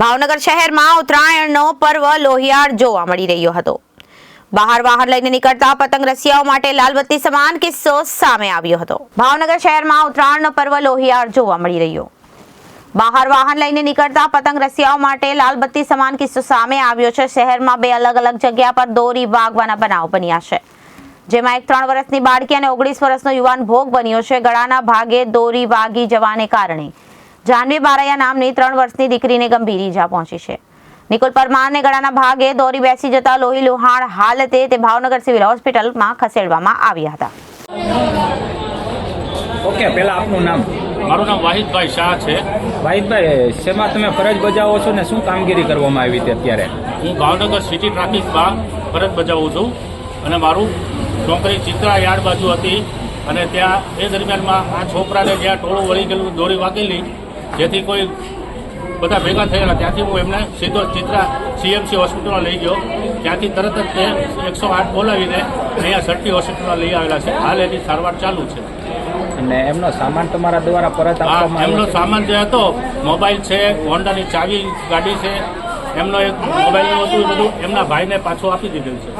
ભાવનગર શહેરમાં ઉત્તરાયણનો પર્વ લોહિયાળ જોવા મળી રહ્યો હતો. બહાર વાહન લઈને નીકળતા પતંગ રસિયાઓ માટે લાલબત્તી સમાન કિસ્સો સામે આવ્યો હતો. ભાવનગર શહેરમાં ઉત્તરાયણનો પર્વ લોહિયાળ જોવા મળી રહ્યો. બહાર વાહન લઈને નીકળતા પતંગ રસિયાઓ માટે લાલબત્તી સમાન કિસ્સો સામે આવ્યો છે. શહેરમાં બે અલગ અલગ જગ્યા પર દોરી વાગવાના બનાવ બન્યા છે. જેમાં એક ત્રણ વર્ષની બાળકી અને ઓગણીસ વર્ષનો યુવાન ભોગ બન્યો છે. ગળાના ભાગે દોરી વાગી જવાને કારણે જાનવી બારૈયા નામની ત્રણ વર્ષની દીકરીને ગંભીર ઈજા પહોંચી છે. નિકુલ પરમારને ગળાના ભાગે દોરી બેસી જતા લોહી લુહાણ હાલતે તે ભાવનગર સિવિલ હોસ્પિટલમાં ખસેડવામાં આવ્યા હતા. ઓકે પહેલા આપનું નામ? મારું નામ વાહિદભાઈ શાહ છે. વાહિદભાઈ શેમાં તમે ફરજ બજાવો છો ને શું કામગીરી કરવામાં આવી હતી અત્યારે? હું ભાવનગર સિટી ટ્રાફિકમાં ફરજ બજાવું છું અને મારું છોકરી ચિત્રા યાર્ડ બાજુ હતી અને ત્યાં એ દરમિયાનમાં આ છોકરાને જ્યાં ટોળું વળી ગયેલું દોરી વાગેલી જેથી કોઈ બધા ભેગા થયેલા ત્યાંથી હું એમને સીધો ચિત્રા સીએમસી હોસ્પિટલમાં લઈ ગયો. ત્યાંથી તરત જ તે એકસો આઠ બોલાવીને અહીંયા સટ્ટી હોસ્પિટલમાં લઈ આવેલા છે. હાલ એની સારવાર ચાલુ છે. અને એમનો સામાન તમારા દ્વારા પરત આપવામાં એમનો સામાન જે હતો મોબાઈલ છે હોન્ડાની ચાવી ગાડી છે એમનો એક મોબાઈલનું હતું બધું એમના ભાઈને પાછું આપી દીધેલું છે.